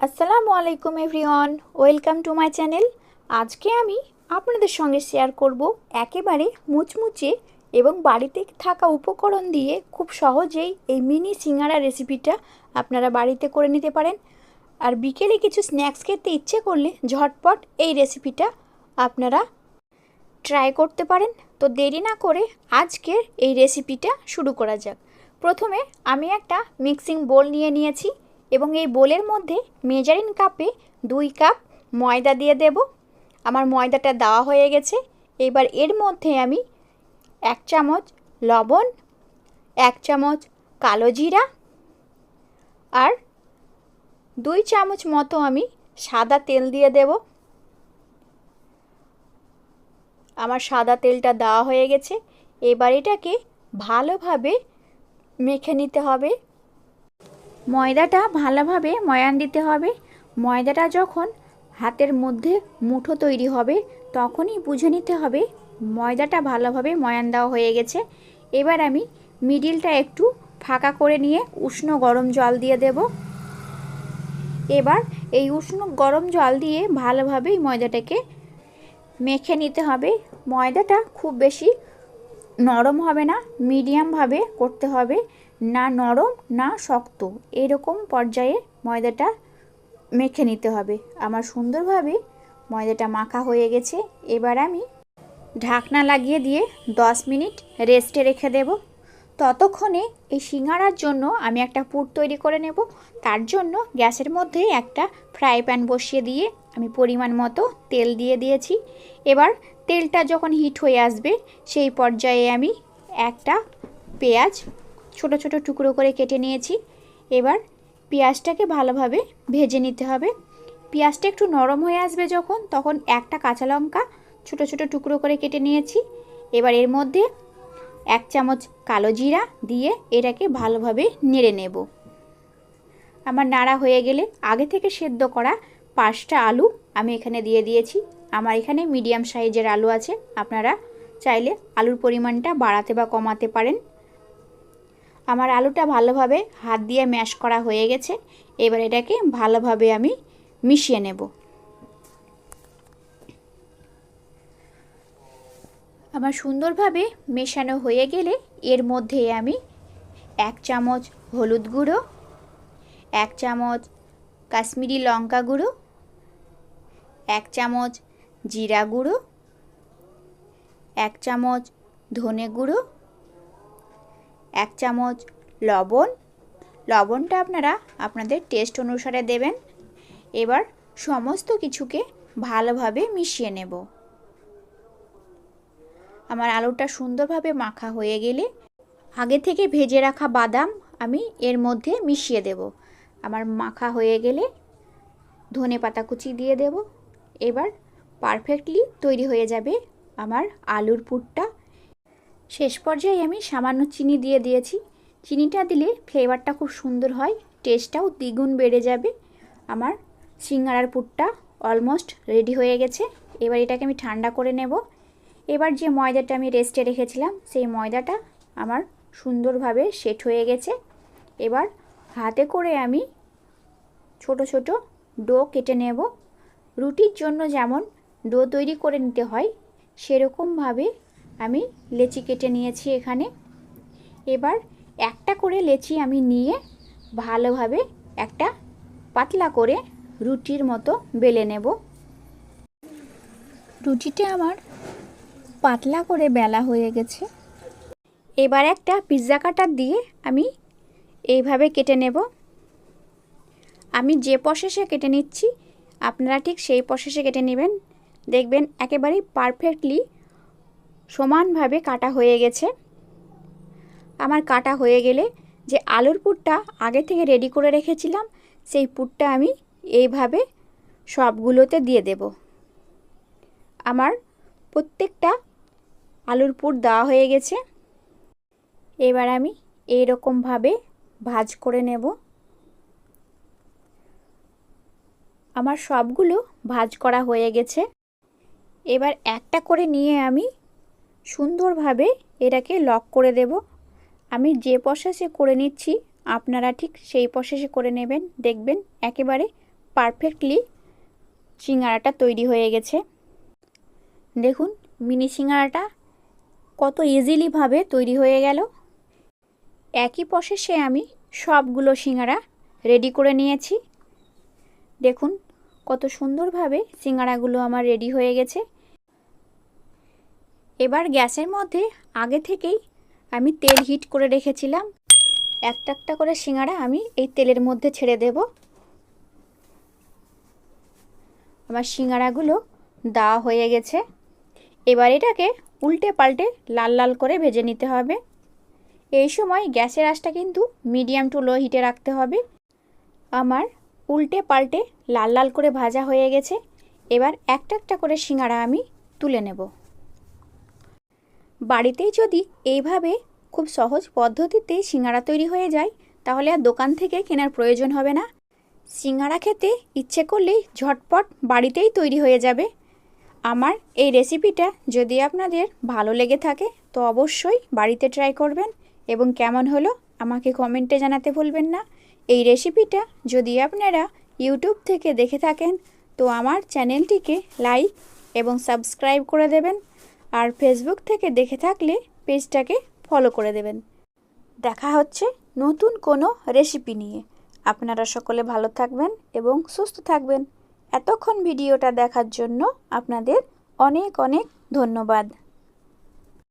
আসসালামু আলাইকুম everyone, welcome to my channel. আজকে আমি আপনাদের সঙ্গে শেয়ার করব একেবারে মুচমুচে এবং বাড়িতে থাকা উপকরণ দিয়ে খুব সহজেই এই মিনি সিঙ্গারা রেসিপিটা আপনারা বাড়িতে করে নিতে পারেন। আর বিকেলে কিছু স্ন্যাক্স খেতে ইচ্ছে করলে ঝটপট এই রেসিপিটা আপনারা ট্রাই করতে পারেন। তো দেরি না করে আজকের এই রেসিপিটা শুরু করা যাক। প্রথমে আমি একটা মিক্সিং বোল নিয়ে নিয়েছি। এবং এই বোলের মধ্যে মেজারিন কাপে দুই কাপ ময়দা দিয়ে দেব। আমার ময়দাটা দেওয়া হয়ে গেছে। এবার এর মধ্যে আমি এক চামচ লবণ, এক চামচ কালো জিরা আর দুই চামচ মতো আমি সাদা তেল দিয়ে দেব। আমার সাদা তেলটা দেওয়া হয়ে গেছে। এবার এটাকে ভালোভাবে মেখে নিতে হবে। ময়দাটা ভালোভাবে ময়ান দিতে হবে। ময়দাটা যখন হাতের মধ্যে মুঠো তৈরি হবে, তখনই বুঝে নিতে হবে ময়দাটা ভালোভাবে ময়ান দেওয়া হয়ে গেছে। এবার আমি মিডিলটা একটু ফাঁকা করে নিয়ে উষ্ণ গরম জল দিয়ে দেব। এবার এই উষ্ণ গরম জল দিয়ে ভালোভাবেই ময়দাটাকে মেখে নিতে হবে। ময়দাটা খুব বেশি নরম হবে না মিডিয়ামভাবে করতে হবে। না নরম, না শক্ত। এরকম পর্যায়ে ময়দাটা মেখে নিতে হবে। আমার সুন্দরভাবে ময়দাটা মাখা হয়ে গেছে। এবার আমি ঢাকনা লাগিয়ে দিয়ে 10 মিনিট রেস্টে রেখে দেব। ততক্ষণে এই সিঙ্গারার জন্য আমি একটা পুর তৈরি করে নেব। তার জন্য গ্যাসের মধ্যে একটা ফ্রাই প্যান বসিয়ে দিয়ে আমি পরিমাণ মতো তেল দিয়ে দিয়েছি। এবার তেলটা যখন হিট হয়ে আসবে, সেই পর্যায়ে আমি একটা পেঁয়াজ ছোট ছোট টুকরো করে কেটে নিয়েছি। এবার পেঁয়াজটাকে ভালোভাবে ভেজে নিতে হবে। পেঁয়াজটা একটু নরম হয়ে আসবে যখন, তখন একটা কাঁচা লঙ্কা ছোট ছোট টুকরো করে কেটে নিয়েছি। এবার এর মধ্যে এক চামচ কালো জিরা দিয়ে এটাকে ভালোভাবে নেড়ে নেব। আমার নাড়া হয়ে গেলে আগে থেকে সেদ্ধ করা পাঁচটা আলু আমি এখানে দিয়ে দিয়েছি। আমার এখানে মিডিয়াম সাইজের আলু আছে। আপনারা চাইলে আলুর পরিমাণটা বাড়াতে বা কমাতে পারেন। আমার আলুটা ভালোভাবে হাত দিয়ে ম্যাশ করা হয়ে গেছে। এবার এটাকে ভালোভাবে আমি মিশিয়ে নেব। আমার সুন্দরভাবে মেশানো হয়ে গেলে এর মধ্যে আমি এক চামচ হলুদ গুঁড়ো, এক চামচ কাশ্মীরি লঙ্কা গুঁড়ো, এক চামচ জিরা গুঁড়ো, এক চামচ ধনে গুঁড়ো এক চামচ লবণ। লবণটা আপনারা আপনাদের টেস্ট অনুসারে দেবেন। এবার সমস্ত কিছুকে ভালোভাবে মিশিয়ে নেব। আমার আলুটা সুন্দরভাবে মাখা হয়ে গেলে আগে থেকে ভেজে রাখা বাদাম আমি এর মধ্যে মিশিয়ে দেব। আমার মাখা হয়ে গেলে ধনে পাতা কুচি দিয়ে দেব। এবার পারফেক্টলি তৈরি হয়ে যাবে আমার আলুর পুরটা। শেষ পর্যায়ে আমি সামান্য চিনি দিয়ে দিয়েছি। চিনিটা দিলে ফ্লেভারটা খুব সুন্দর হয়, টেস্টটাও দ্বিগুণ বেড়ে যাবে। আমার সিঙ্গারার পুরটা অলমোস্ট রেডি হয়ে গেছে। এবার এটাকে আমি ঠান্ডা করে নেব। এবার যে ময়দাটা আমি রেস্টে রেখেছিলাম, সেই ময়দাটা আমার সুন্দরভাবে সেট হয়ে গেছে। এবার হাতে করে আমি ছোট ছোট ডো কেটে নেব। রুটির জন্য যেমন ডো তৈরি করে নিতে হয়, সেরকমভাবে আমি লেচি কেটে নিয়েছি এখানে। এবার একটা করে লেচি আমি নিয়ে ভালোভাবে একটা পাতলা করে রুটির মতো বেলে নেব। রুটিটা আমার পাতলা করে বেলা হয়ে গেছে। এবার একটা পিৎজা কাটার দিয়ে আমি এইভাবে কেটে নেব। আমি যে প্রসেসে কেটে নিচ্ছি, আপনারা ঠিক সেই প্রসেসে কেটে নেবেন। দেখবেন একেবারেই পারফেক্টলি সমানভাবে কাটা হয়ে গেছে। আমার কাটা হয়ে গেলে যে আলুর পুরটা আগে থেকে রেডি করে রেখেছিলাম, সেই পুরটা আমি এইভাবে সবগুলোতে দিয়ে দেব। আমার প্রত্যেকটা আলুর পুর দেওয়া হয়ে গেছে। এবার আমি এইরকমভাবে ভাজ করে নেব। আমার সবগুলো ভাজ করা হয়ে গেছে। এবার একটা করে নিয়ে আমি সুন্দরভাবে এটাকে লক করে দেব। আমি যে প্রসেসে করে নিচ্ছি, আপনারা ঠিক সেই প্রসেসে করে নেবেন। দেখবেন একেবারে পারফেক্টলি সিঙ্গারাটা তৈরি হয়ে গেছে। দেখুন, মিনি সিঙ্গারাটা কত ইজিলিভাবে তৈরি হয়ে গেল। একই প্রসেসে আমি সবগুলো সিঙ্গারা রেডি করে নিয়েছি। দেখুন, কত সুন্দরভাবে সিঙ্গারাগুলো আমার রেডি হয়ে গেছে। এবার গ্যাসের মধ্যে আগে থেকেই আমি তেল হিট করে রেখেছিলাম। একটা একটা করে সিঙ্গারা আমি এই তেলের মধ্যে ছেড়ে দেব। আমার সিঙ্গারাগুলো দেওয়া হয়ে গেছে। এবার এটাকে উল্টে পাল্টে লাল লাল করে ভেজে নিতে হবে। এই সময় গ্যাসের আঁচটা কিন্তু মিডিয়াম টু লো হিটে রাখতে হবে। আমার উল্টে পাল্টে লাল লাল করে ভাজা হয়ে গেছে। এবার একটা একটা করে সিঙ্গারা আমি তুলে নেব। বাড়িতেই যদি এইভাবে খুব সহজ পদ্ধতিতে সিঙ্গারা তৈরি হয়ে যায়, তাহলে আর দোকান থেকে কেনার প্রয়োজন হবে না। সিঙ্গারা খেতে ইচ্ছে করলেই ঝটপট বাড়িতেই তৈরি হয়ে যাবে। আমার এই রেসিপিটা যদি আপনাদের ভালো লেগে থাকে, তো অবশ্যই বাড়িতে ট্রাই করবেন এবং কেমন হলো আমাকে কমেন্টে জানাতে ভুলবেন না। এই রেসিপিটা যদি আপনারা ইউটিউব থেকে দেখে থাকেন, তো আমার চ্যানেলটিকে লাইক এবং সাবস্ক্রাইব করে দেবেন। আর ফেসবুক থেকে দেখে থাকলে পেজটাকে ফলো করে দেবেন। দেখা হচ্ছে নতুন কোনো রেসিপি নিয়ে। আপনারা সকলে ভালো থাকবেন এবং সুস্থ থাকবেন। এতক্ষণ ভিডিওটা দেখার জন্য আপনাদের অনেক অনেক ধন্যবাদ।